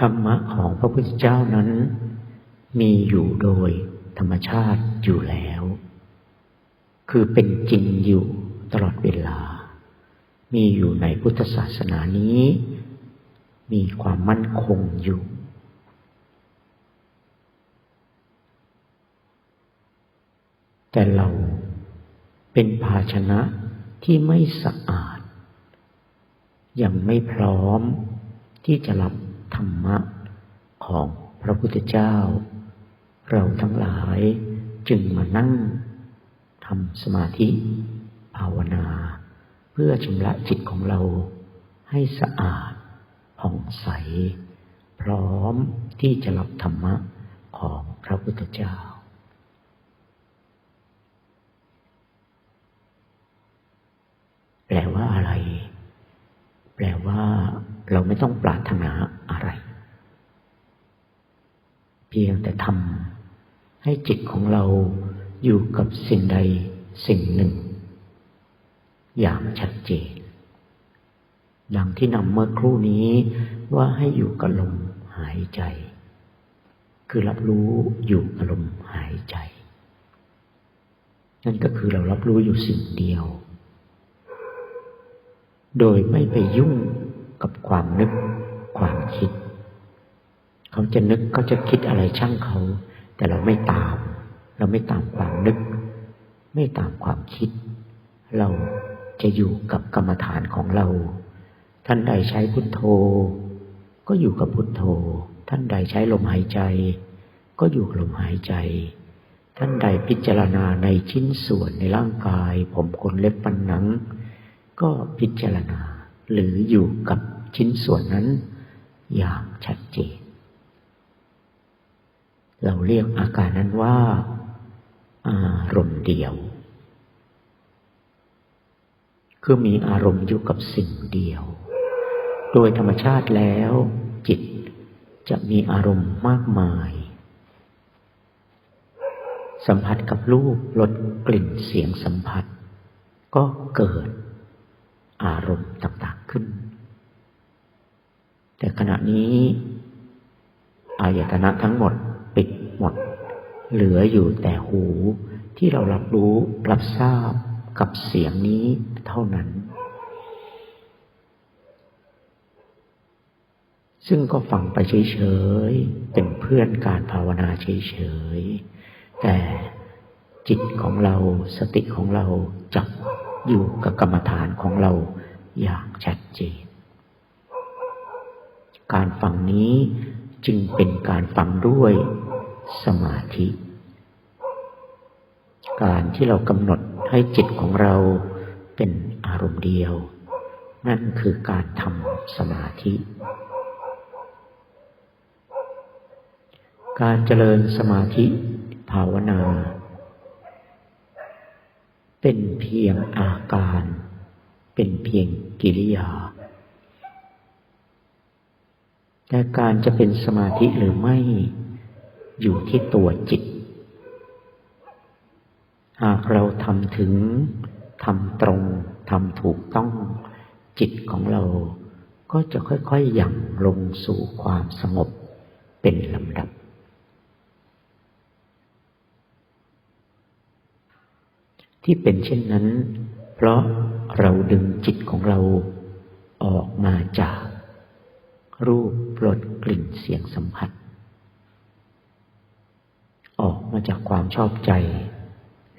ธรรมะของพระพุทธเจ้านั้น มีอยู่โดยธรรมชาติอยู่แล้ว คือเป็นจริงอยู่ตลอดเวลา มีอยู่ในพุทธศาสนานี้ มีความมั่นคงอยู่ แต่เราเป็นภาชนะที่ไม่สะอาด ยังไม่พร้อมที่จะรับ ธรรมะของพระพุทธเจ้า เราทั้งหลายจึงมานั่งทำสมาธิ ภาวนา เพื่อชำระจิตของเราให้สะอาดผ่องใส พร้อมที่จะรับธรรมะของพระพุทธเจ้าแปลว่าอะไร แปลว่า เราไม่ต้องปรารถนาอะไร เพียงแต่ทำให้จิตของเราอยู่กับสิ่งใดสิ่งหนึ่ง อย่างชัดเจนดังที่นำเมื่อครู่นี้ว่าให้อยู่กับลมหายใจ คือรับรู้อยู่กับลมหายใจ นั่นก็คือเรารับรู้อยู่สิ่งเดียว โดยไม่ไปยุ่ง กับความนึกความคิด เขาจะนึกเขาจะคิดอะไรช่างเขา แต่เราไม่ตาม เราไม่ตามความนึก ไม่ตามความคิด เราจะอยู่กับกรรมฐานของเรา ท่านใดใช้พุทโธ ก็อยู่กับพุทโธ ท่านใดใช้ลมหายใจ ก็อยู่กับลมหายใจ ท่านใดพิจารณาในชิ้นส่วนในร่างกาย ผมขนเล็บปันหนัง ก็พิจารณาหรืออยู่กับ ชิ้นส่วนนั้นอย่างชัดเจน เราเรียกอาการนั้นว่า อารมณ์เดียว คือมีอารมณ์อยู่กับสิ่งเดียว โดยธรรมชาติแล้ว จิตจะมีอารมณ์มากมาย สัมผัสกับรูปรสกลิ่นเสียงสัมผัส ก็เกิดอารมณ์ต่างๆขึ้น แต่ขณะนี้ อายตนะทั้งหมดปิดหมด เหลืออยู่แต่หูที่เรารับรู้รับทราบกับเสียงนี้เท่านั้น ซึ่งก็ฟังไปเฉยๆ เป็นเพื่อนการภาวนาเฉยๆ แต่จิตของเราสติของเราจับอยู่กับกรรมฐานของเราอย่างชัดเจน การฟังนี้จึงเป็นการฟังด้วยสมาธิ การที่เรากำหนดให้จิตของเราเป็นอารมณ์เดียว นั่นคือการทำสมาธิ การเจริญสมาธิภาวนา เป็นเพียงอาการ เป็นเพียงกิริยา แต่การจะเป็นสมาธิหรือไม่อยู่ที่ตัวจิต หากเราทำถึงทำตรงทำถูกต้องจิตของเราก็จะค่อยๆหยั่งลงสู่ความสงบเป็นลำดับ ที่เป็นเช่นนั้น เพราะเราดึงจิตของเราออกมาจาก รูปรสกลิ่นเสียงสัมผัส ออกมาจากความชอบใจ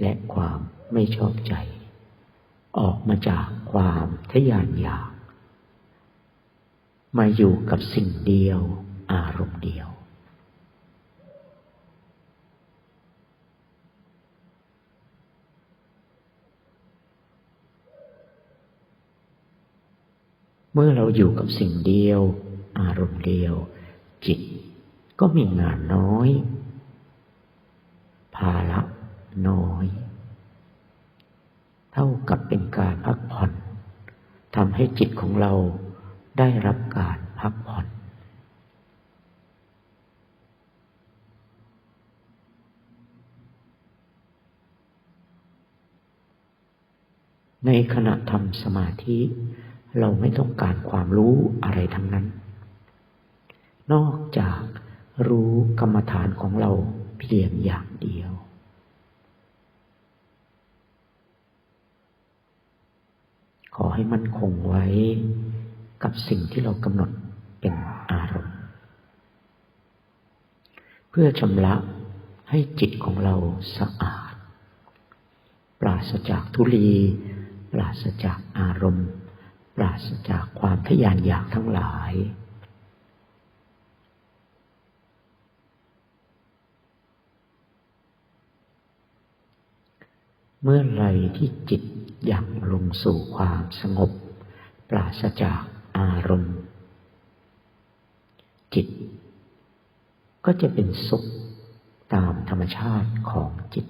และความไม่ชอบใจ ออกมาจากความทยานอยาก มาอยู่กับสิ่งเดียวอารมณ์เดียว เมื่อเราอยู่กับสิ่งเดียว อารมณ์เดียว จิตก็มีงานน้อย ภาระน้อย เท่ากับเป็นการพักผ่อนทำให้จิตของเราได้รับการพักผ่อนในขณะทำสมาธิ เราไม่ต้องการความรู้อะไรทั้งนั้น นอกจากรู้กรรมฐานของเราเพียงอย่างเดียว ขอให้มันคงไว้กับสิ่งที่เรากำหนดเป็นอารมณ์ เพื่อชำระให้จิตของเราสะอาด ปราศจากทุลี ปราศจากอารมณ์ ปราศจากความทยานอยากทั้งหลาย เมื่อไรที่จิตยังลงสู่ความสงบ ปราศจากอารมณ์ จิต ก็จะเป็นสุขตามธรรมชาติของจิต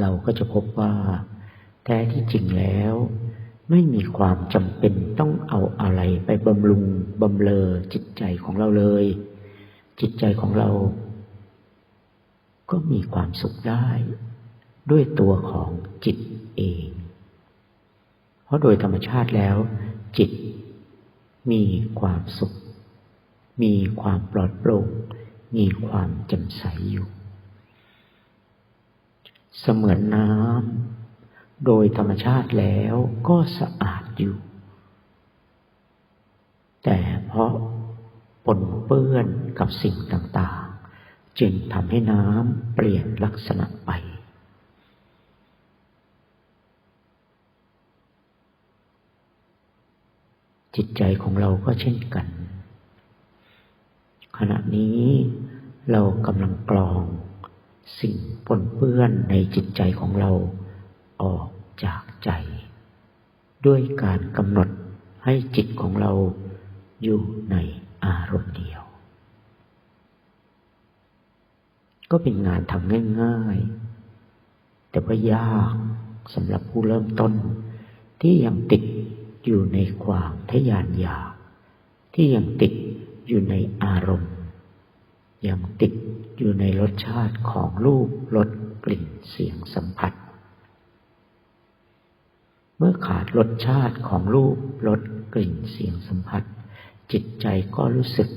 เราก็จะพบว่าแท้ที่จริงแล้วไม่มีความจำเป็นต้องเอาอะไรไปบำรุงบำเลอจิตใจของเราเลย จิตใจของเรา ก็มีความสุขได้ ด้วยตัวของจิตเอง เพราะโดยธรรมชาติแล้ว จิตมีความสุข มีความปลอดโปร่ง มีความแจ่มใสอยู่ เสมือนน้ำโดยธรรมชาติแล้วก็สะอาดอยู่ แต่เพราะ นเปื้อนกับสิ่งต่างๆ จึงทำให้น้ำเปลี่ยนลักษณะไป จิตใจของเราก็เช่นกัน ขณะนี้เรากำลังกรองสิ่งปนเปื้อนในจิตใจของเราออกจากใจ ด้วยการกำหนดให้จิตของเราอยู่ใน อารมณ์เดียว ก็เป็นงานทำง่าย ๆ แต่ว่ายากสำหรับผู้เริ่มต้น ที่ยังติดอยู่ในความทยานอยาก ที่ยังติดอยู่ในอารมณ์ ยังติดอยู่ในรสชาติของรูปรสกลิ่นเสียงสัมผัส เมื่อขาดรสชาติของรูปรสกลิ่นเสียงสัมผัส จิตใจก็รู้สึก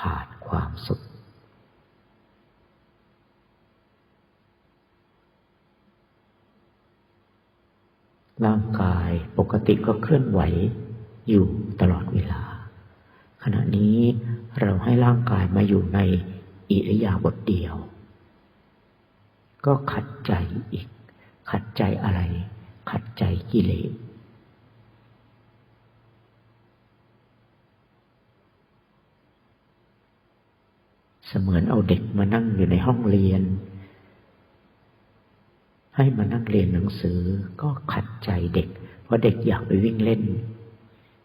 ขาดความสุข ร่างกายปกติก็เคลื่อนไหวอยู่ตลอดเวลา ขณะนี้เราให้ร่างกายมาอยู่ในอิริยาบถเดียว ก็ขัดใจอีก ขัดใจอะไร ขัดใจกิเลส เสมือนเอาเด็กมานั่งอยู่ในห้องเรียน ให้มานั่งเรียนหนังสือก็ขัดใจเด็ก เพราะเด็กอยากไปวิ่งเล่น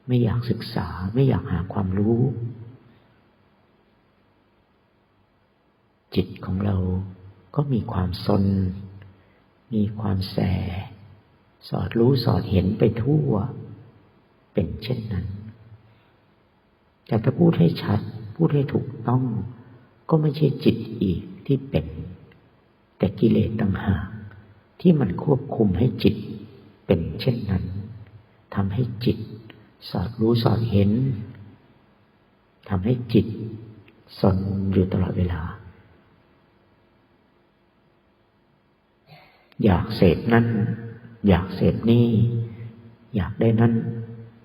ไม่อยากศึกษาไม่อยากหาความรู้ จิตของเราก็มีความสน มีความแส สอดรู้สอดเห็นไปทั่ว เป็นเช่นนั้น แต่ถ้าพูดให้ชัด พูดให้ถูกต้อง ก็ไม่ใช่จิตอีกที่เป็น แต่กิเลสต่างหากที่มันควบคุมให้จิตเป็นเช่นนั้นทำให้จิต สอดรู้สอดเห็นทำให้จิตสนอยู่ตลอดเวลา อยากเสพนั่น อยากเสพนี่ อยากได้นั่น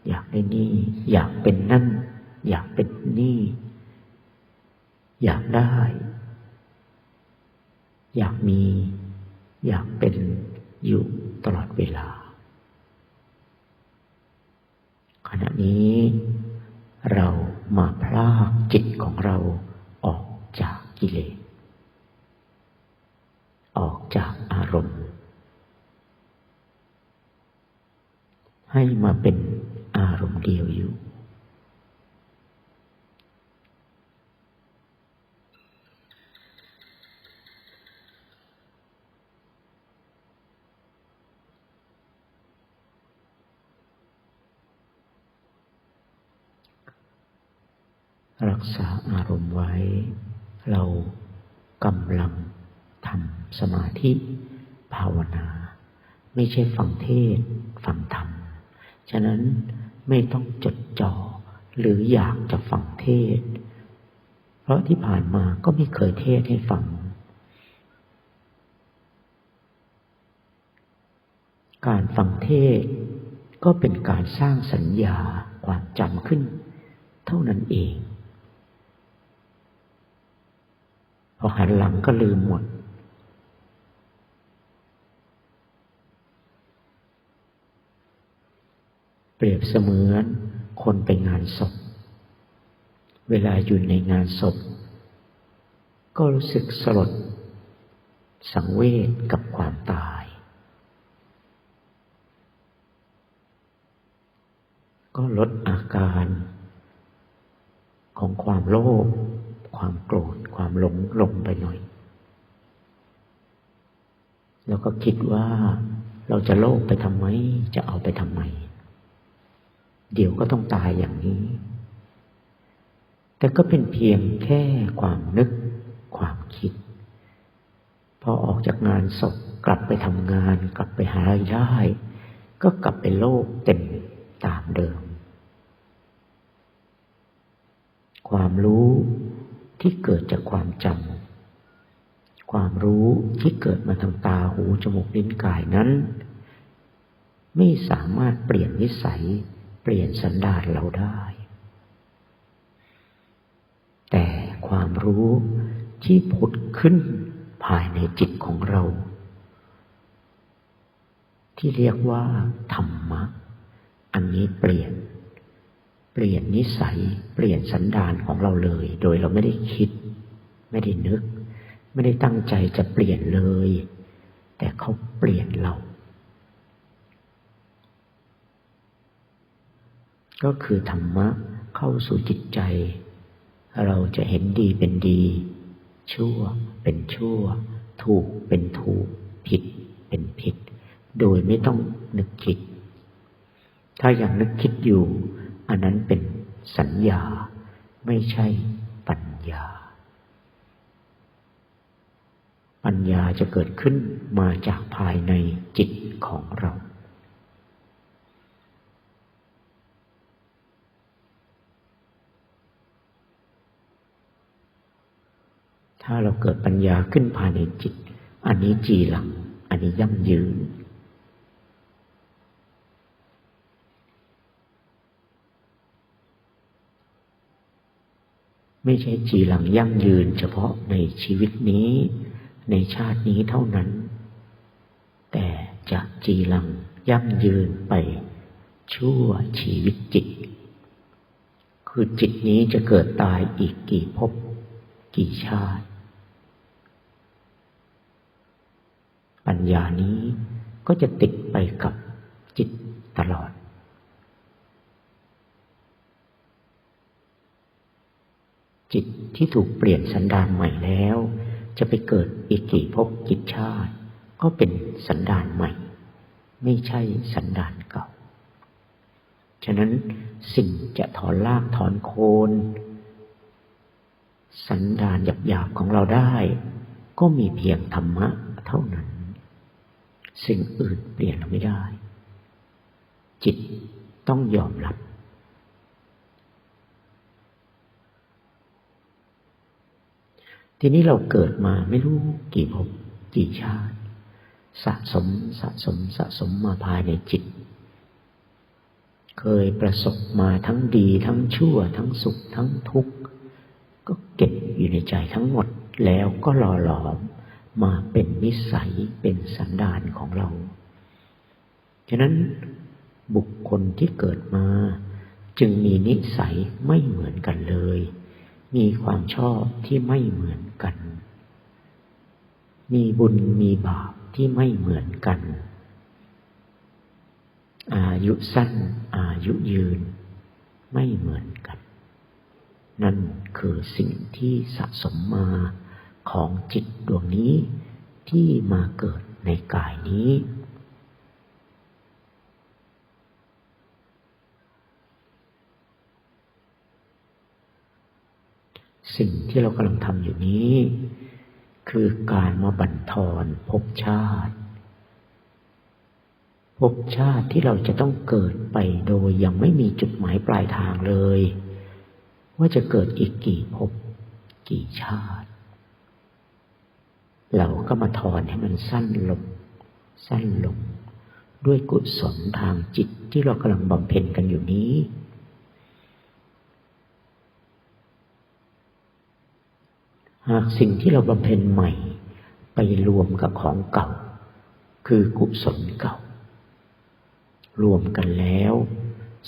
อยากได้นี่ อยากเป็นนั่น อยากเป็นนี่ อยากได้ อยากมี อยากเป็นอยู่ตลอดเวลา ขณะนี้เรามาพลากจิตของเราออกจากกิเลส ออกจากอารมณ์ ให้มาเป็นอารมณ์เดียวอยู่ รักษาอารมณ์ไว้ เรากำลังทำสมาธิภาวนา ไม่ใช่ฟังเทศฟังธรรม ฉะนั้นไม่ต้องจดจ่อหรืออยากจะฟังเทศ เพราะที่ผ่านมาก็ไม่เคยเทศให้ฟัง การฟังเทศก็เป็นการสร้างสัญญาความจำขึ้น เท่านั้นเอง พอหันหลังก็ลืมหมด เปรียบเสมือนคนไปงานศพ เวลาอยู่ในงานศพ ก็รู้สึกสลด สังเวชกับความตาย ก็ลดอาการของความโลภ ความโกรธความหลงลงไปหน่อย แล้วก็คิดว่าเราจะโลภไปทำไม จะเอาไปทำไม เดี๋ยวก็ต้องตายอย่างนี้ แต่ก็เป็นเพียงแค่ความนึกความคิด พอออกจากงานศพกลับไปทำงาน กลับไปหารายได้ ก็กลับไปโลกเต็มตามเดิม ความรู้ ที่เกิดจากความจำความรู้ที่เกิดมาทางตาหูจมูกลิ้นกายนั้น ไม่สามารถเปลี่ยนนิสัย เปลี่ยนสันดานเราได้ แต่ความรู้ที่ผุดขึ้นภายในจิตของเรา ที่เรียกว่าธรรมะ อันนี้เปลี่ยน เปลี่ยนนิสัย เปลี่ยนสันดานของเราเลย โดยเราไม่ได้คิด ไม่ได้นึก ไม่ได้ตั้งใจจะเปลี่ยนเลย แต่เขาเปลี่ยนเรา ก็คือธรรมะเข้าสู่จิตใจ เราจะเห็นดีเป็นดี ชั่วเป็นชั่ว ถูกเป็นถูก ผิดเป็นผิด โดยไม่ต้องนึกคิด ถ้ายังนึกคิดอยู่ อันนั้นเป็นสัญญาไม่ใช่ปัญญา ปัญญาจะเกิดขึ้นมาจากภายในจิตของเรา ถ้าเราเกิดปัญญาขึ้นภายในจิต อันนี้จีหลัง อันนี้ยั่งยืน ไม่ใช่จีหลังยั่งยืนเฉพาะในชีวิตนี้ ในชาตินี้เท่านั้น แต่จะจีหลังยั่งยืนไปชั่วชีวิตจิต คือจิตนี้จะเกิดตายอีกกี่ภพกี่ชาติ ปัญญานี้ก็จะติดไปกับจิตตลอด จิตที่ถูกเปลี่ยนสันดานใหม่แล้ว จะไปเกิดอีกกี่ภพกิจชาติ ก็เป็นสันดานใหม่ ไม่ใช่สันดานเก่า ฉะนั้นสิ่งจะถอนลากถอนโคน สันดานหยาบๆของเราได้ ก็มีเพียงธรรมะเท่านั้น สิ่งอื่นเปลี่ยนเราไม่ได้ จิตต้องยอมรับ ทีนี้เราเกิดมาไม่รู้กี่ภพกี่ชาติ สะสมสะสมสะสมมาภายในจิต เคยประสบมาทั้งดีทั้งชั่ว ทั้งสุขทั้งทุกข์ ก็เก็บอยู่ในใจทั้งหมดแล้วก็หล่อหลอมมาเป็นนิสัยเป็นสันดานของเรา ฉะนั้นบุคคลที่เกิดมาจึงมีนิสัยไม่เหมือนกันเลย มีความชอบที่ไม่เหมือนกัน มีบุญมีบาปที่ไม่เหมือนกัน อายุสั้นอายุยืนไม่เหมือนกัน นั่นคือสิ่งที่สะสมมาของจิตดวงนี้ที่มาเกิดในกายนี้ สิ่งที่เรากำลังทำอยู่นี้ คือการมาบั่นทอนภพชาติภพชาติที่เราจะต้องเกิดไปโดยยังไม่มีจุดหมายปลายทางเลย ว่าจะเกิดอีกกี่ภพกี่ชาติ เราก็มาถอนให้มันสั้นลง สั้นลง ด้วยกุศลทางจิตที่เรากำลังบำเพ็ญกันอยู่นี้ หากสิ่งที่เราบำเพ็ญใหม่ ไปรวมกับของเก่า คือกุศลเก่า รวมกันแล้ว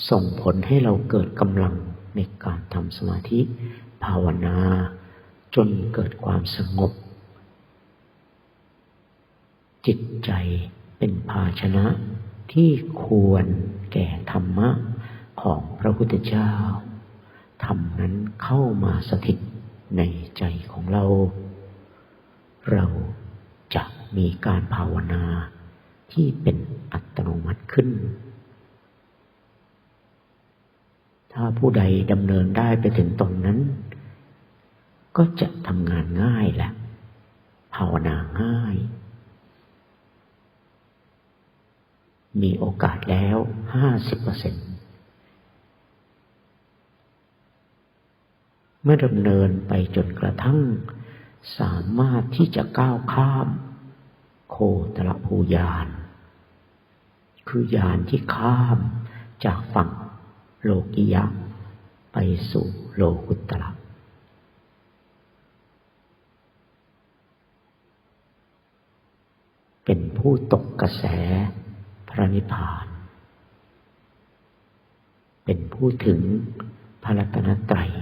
ส่งผลให้เราเกิดกำลังในการทำสมาธิ ภาวนา จนเกิดความสงบ จิตใจเป็นภาชนะที่ควรแก่ธรรมะของพระพุทธเจ้าธรรมนั้นเข้ามาสถิต ในใจของเรา เราจะมีการภาวนาที่เป็นอัตโนมัติขึ้น ถ้าผู้ใดดำเนินได้ไปถึงตรงนั้น ก็จะทำงานง่ายแหละ ภาวนาง่าย มีโอกาสแล้วห้าสิบเปอร์เซ็นต์ เมื่อดำเนินไปจนกระทั่ง สามารถที่จะก้าวข้าม โคตรภูยาน คือยานที่ข้ามจากฝั่งโลกิยะ ไปสู่โลกุตระเป็นผู้ตกกระแสพระนิพพาน เป็นผู้ถึงพระรัตนตรัย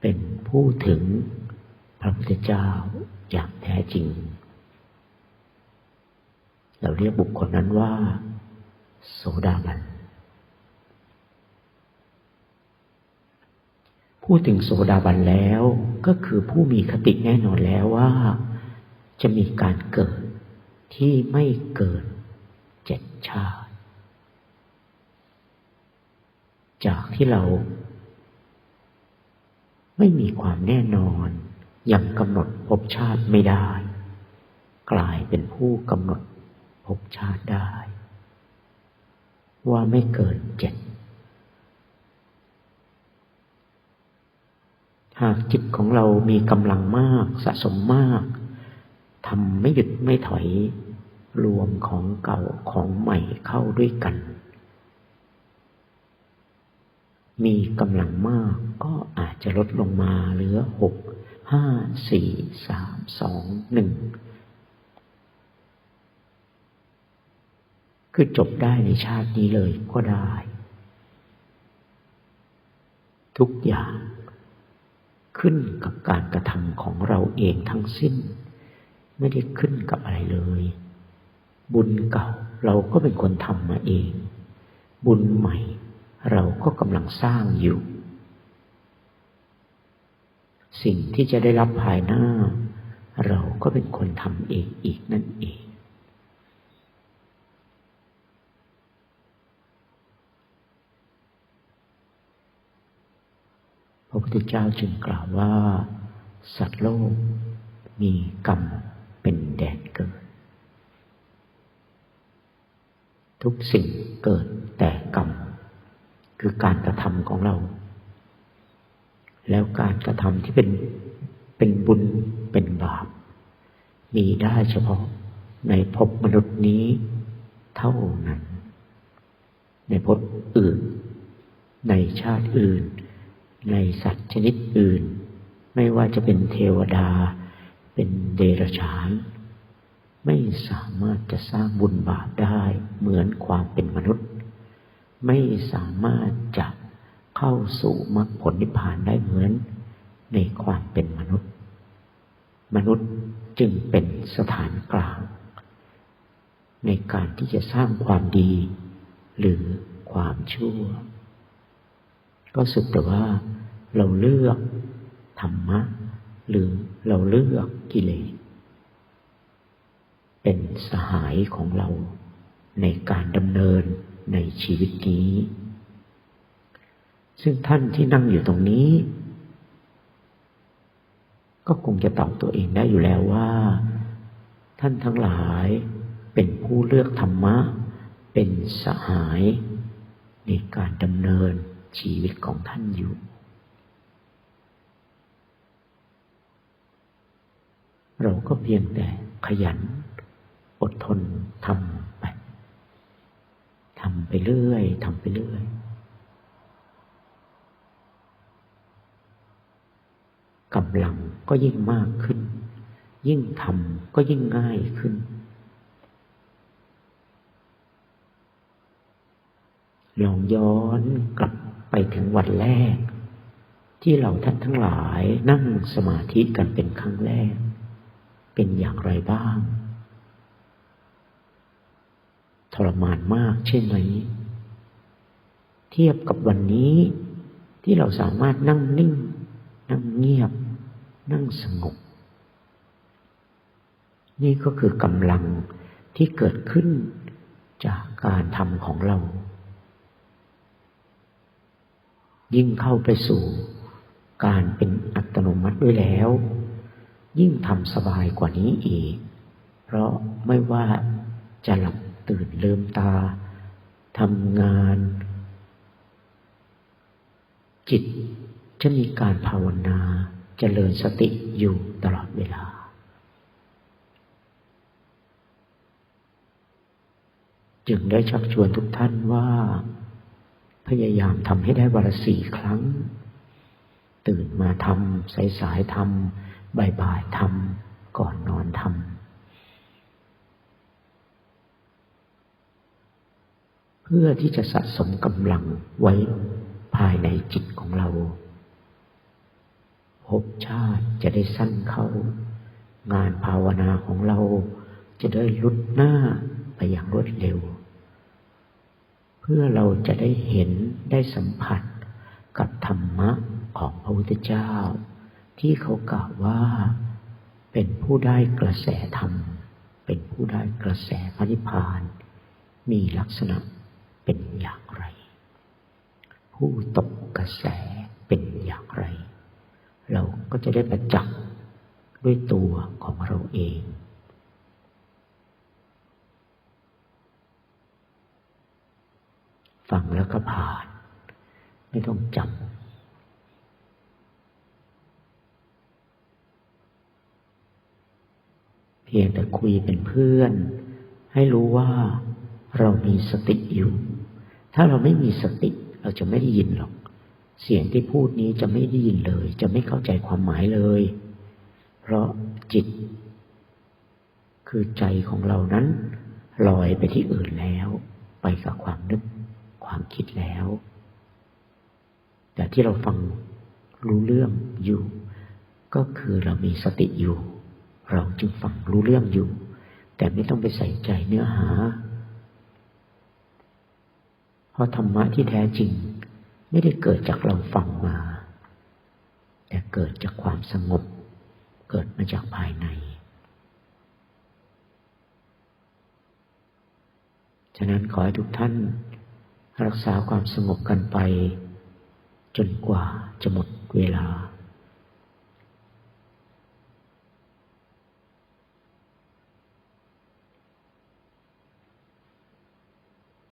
เป็นผู้ถึงพระพุทธเจ้าอย่างแท้จริง เราเรียกบุคคลนั้นว่า โสดาบัน พูดถึงโสดาบันแล้วก็คือผู้มีคติแน่นอนแล้วว่า จะมีการเกิดที่ไม่เกินเจ็ดชาติ จากที่เรา ไม่มีความแน่นอนยังกำหนดภพชาติไม่ได้ กลายเป็นผู้กำหนดภพชาติได้ ว่าไม่เกินเจ็ดหากจิตของเรามีกำลังมากสะสมมากทำไม่หยุดไม่ถอยรวมของเก่าของใหม่เข้าด้วยกัน มีกำลังมากก็อาจจะลดลงมาเหลือหกห้าสี่สามสองหนึ่งคือจบได้ในชาตินี้เลยก็ได้ ทุกอย่างขึ้นกับการกระทำของเราเองทั้งสิ้น ไม่ได้ขึ้นกับอะไรเลย บุญเก่าเราก็เป็นคนทำมาเอง บุญใหม่ เราก็กำลังสร้างอยู่ สิ่งที่จะได้รับภายหน้า เราก็เป็นคนทำเองอีกนั่นเอง พระพุทธเจ้าจึงกล่าวว่า สัตว์โลกมีกรรมเป็นแดนเกิด ทุกสิ่งเกิดแต่กรรม คือการกระทำของเรา แล้วการกระทำที่เป็นเป็นบุญเป็นบาป มีได้เฉพาะในภพมนุษย์นี้เท่านั้น ในภพอื่น ในชาติอื่น ในสัตว์ชนิดอื่น ไม่ว่าจะเป็นเทวดา เป็นเดรัจฉาน ไม่สามารถจะสร้างบุญบาปได้เหมือนความเป็นมนุษย์ ไม่สามารถจะเข้าสู่มรรคผลนิพพานได้เหมือนในความเป็นมนุษย์ มนุษย์จึงเป็นสถานกลาง ในการที่จะสร้างความดี หรือความชั่ว ก็สุดแต่ว่าเราเลือกธรรมะ หรือเราเลือกกิเลสเป็นสหายของเราในการดำเนิน ในชีวิตนี้ ซึ่งท่านที่นั่งอยู่ตรงนี้ ก็คงจะตอบตัวเองได้อยู่แล้วว่า ท่านทั้งหลายเป็นผู้เลือกธรรมะ เป็นสหายในการดำเนินชีวิตของท่านอยู่เราก็เพียงแต่ขยัน อดทนทำ ทำไปเรื่อยทำไปเรื่อย กำลังก็ยิ่งมากขึ้น ยิ่งทำก็ยิ่งง่ายขึ้น ลองย้อนกลับไปถึงวันแรก ที่เราท่านทั้งหลายนั่งสมาธิกันเป็นครั้งแรก เป็นอย่างไรบ้าง ทรมานมากใช่ไหม เทียบกับวันนี้ที่เราสามารถนั่งนิ่ง นั่งเงียบ นั่งสงบ นี่ก็คือกำลังที่เกิดขึ้นจากการทำของเรา ยิ่งเข้าไปสู่การเป็นอัตโนมัติด้วยแล้ว ยิ่งทำสบายกว่านี้อีก เพราะไม่ว่าจะหลับ ตื่นลืมตาทำงาน จิตจะมีการภาวนาเจริญสติอยู่ตลอดเวลา จึงได้ชักชวนทุกท่านว่า พยายามทำให้ได้วันละสี่ครั้ง ตื่นมาทำสายสายทำบ่ายๆทำก่อนนอนทำ เพื่อที่จะสะสมกำลังไว้ภายในจิตของเรา ภพชาติจะได้สั้นเข้า งานภาวนาของเราจะได้ลุดหน้าไปอย่างรวดเร็ว เพื่อเราจะได้เห็นได้สัมผัสกับธรรมะของพระพุทธเจ้า ที่เขากล่าวว่าเป็นผู้ได้กระแสธรรม เป็นผู้ได้กระแสพระนิพพาน มีลักษณะ เป็นอย่างไร ผู้ตกกระแสเป็นอย่างไร เราก็จะได้ประจักษ์ด้วยตัวของเราเองฟังแล้วก็ผ่าน ไม่ต้องจำเพียงแต่คุยเป็นเพื่อน ให้รู้ว่า เรามีสติอยู่ ถ้าเราไม่มีสติเราจะไม่ได้ยินหรอก เสียงที่พูดนี้จะไม่ได้ยินเลย จะไม่เข้าใจความหมายเลย เพราะจิต คือใจของเรานั้นลอยไปที่อื่นแล้ว ไปกับความนึกความคิดแล้ว แต่ที่เราฟังรู้เรื่องอยู่ ก็คือเรามีสติอยู่ เราจึงฟังรู้เรื่องอยู่ แต่ไม่ต้องไปใส่ใจเนื้อหา เพราะธรรมะที่แท้จริง ไม่ได้เกิดจากเราฟังมา แต่เกิดจากความสงบ เกิดมาจากภายใน ฉะนั้นขอให้ทุกท่าน รักษาความสงบกันไป จนกว่าจะหมดเวลา